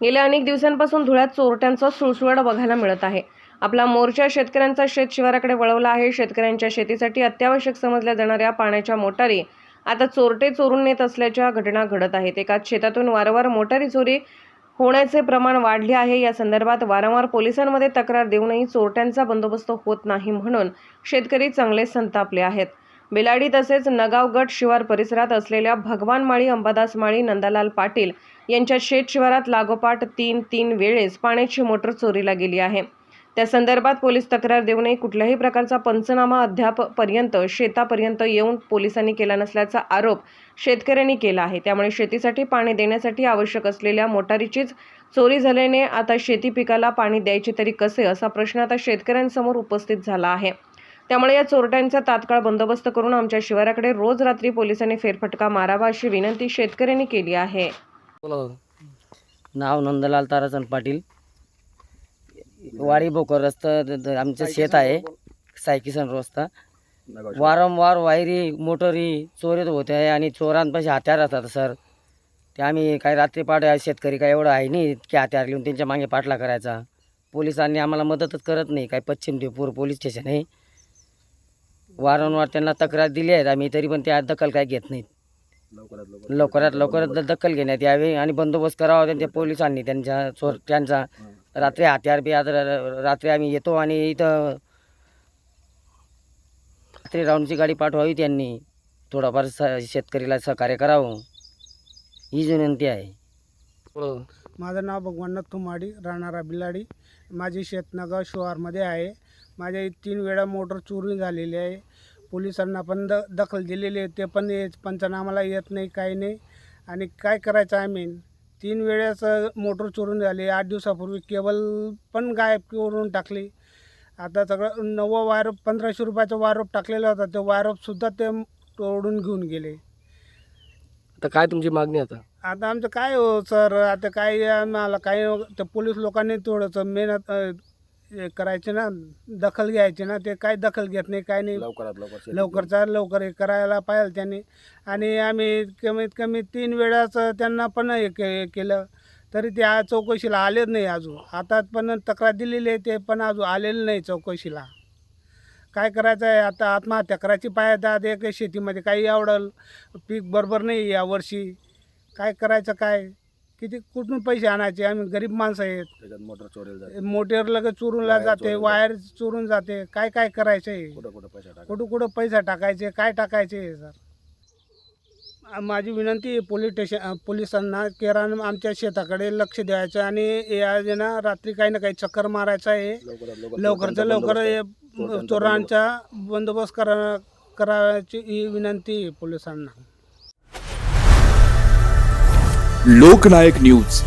गेल्या अनेक दिवसांपासून धुळ्यात चोरट्यांचा सुळसुळाट बघायला मिळत आहे. आपला मोर्चा शेतकऱ्यांचा शेत शिवाराकडे वळवला आहे. शेतकऱ्यांच्या शेतीसाठी अत्यावश्यक समजल्या जाणाऱ्या पाण्याच्या मोटारी आता चोरटे चोरून नेत असल्याच्या घटना घडत आहेत. एकाच शेतातून वारंवार मोटारी चोरी होण्याचे प्रमाण वाढले आहे. या संदर्भात वारंवार पोलिसांमध्ये तक्रार देऊनही चोरट्यांचा बंदोबस्त होत नाही म्हणून शेतकरी चांगले संतापले आहेत. बेलाडी तसेच नगाव गट शिवार परिसरात असलेल्या भगवान माळी अंबादास माळी नंदालाल पाटील यांच्या शेत शिवारात लागोपाठ तीन तीन वेळेस पाण्याची मोटर चोरीला गेली आहे. त्या संदर्भात पोलीस तक्रार देऊनही कुठल्याही प्रकारचा पंचनामा अद्याप पर्यंत शेतापर्यंत येऊन पोलिसांनी केला नसल्याचा आरोप शेतकऱ्यांनी केला आहे. त्यामुळे शेतीसाठी पाणी देण्यासाठी आवश्यक असलेल्या मोटारीचीच चोरी झाल्याने आता शेती पिकाला पाणी द्यायचे तरी कसे असा प्रश्न आता शेतकऱ्यांसमोर उपस्थित झाला आहे. त्यामुळे या चोरट्यांचा तात्काळ बंदोबस्त करून आमच्या शिवाराकडे रोज रात्री पोलिसांनी फेरफटका मारावा अशी विनंती शेतकऱ्यांनी केली आहे. बोला नाव नंदलाल ताराचंद पाटील. वाडी बोकर रस्ता आमचं शेत आहे. सायकिसन रस्ता. वारंवार वायरी मोटरी चोरीत होते आहे आणि चोरांपाशी हत्यार असतात सर. ते आम्ही काही रात्री पाठ शेतकरी काय एवढं आहे नाही की हत्यार घेऊन त्यांच्या मागे पाठला करायचा. पोलिसांनी आम्हाला मदतच करत नाही काय पश्चिम देवपूर पोलीस स्टेशन आहे. वारंवार त्यांना तक्रार दिली आहेत आम्ही तरी पण त्या दखल काय घेत नाहीत. लवकरात लवकर द- दखल घेण्यात यावी आणि बंदोबस्त करावा त्यांच्या पोलिसांनी त्यांच्या चोर त्यांचा रात्री हत्यार बी र- रात्री आम्ही येतो आणि इथं रात्री राऊंडची गाडी पाठवावी त्यांनी. थोडंफार स शेतकरीला सहकार्य करावं. ही विनंती आहे. हो. माझं नाव भगवाननाथ तुमाडी राहणारा बिलाडी. माझी शेतनगाव शिवारमध्ये आहे. माझ्या तीन वेळा मोटर चोरी झालेली आहे. पोलिसांना पण द दखल दिलेली आहे. ते पण येत पंचनामाला येत नाही काही नाही. आणि काय करायचं आम्ही तीन वेळेस मोटर चोरून झाली. आठ दिवसापूर्वी केबल पण गायब करून टाकली. आता सगळं नवं वायरप पंधराशे रुपयाचं वायरप टाकलेलं होतं. ते वायरपसुद्धा ते तोडून घेऊन गेले. आता काय तुमची मागणी आता? आता आमचं काय हो सर आता काय आम्हाला काही ते पोलीस लोकांनी थोडंसं मेहनत अ, हे करायचे ना दखल घ्यायची ना ते काय दखल घेत नाही काय नाही. लवकरात लवकर लवकरचा लवकर हे करायला पाहिजे त्यांनी. आणि आम्ही कमीत कमी तीन वेळाच त्यांना पण हे के केलं. तरी ते आज चौकशीला आलेच नाही अजून. आता पण तक्रार दिलेली आहे ते पण अजून आलेलं नाही चौकशीला. काय करायचं आहे आता आत्महत्या करायची आता एक शेतीमध्ये काही एवढं पीक बरोबर नाही यावर्षी काय करायचं काय? किती कुठून पैसे आणायचे? आम्ही गरीब माणसं आहेत. त्याच्यात मोटर चोरीला जाते. मोटर लगेच चोरूनला वायर जाते चोरून वायर चोरून जाते. काय काय करायचं आहे कुठं कुठं पैसा टाका कुठं कुठं पैसा टाकायचे? काय टाकायचे सर? आ- माझी विनंती आहे पोलीस स्टेशन पोलिसांना किराण आमच्या शेताकडे लक्ष द्यायचं आणि या जे ना रात्री काही ना काही चक्कर मारायचं आहे लवकरात लवकरचं चोरट्यांचा लवकर. हे चोरांचा बंदोबस्त करा करायची ही विनंती पोलिसांना. लोकनायक न्यूज.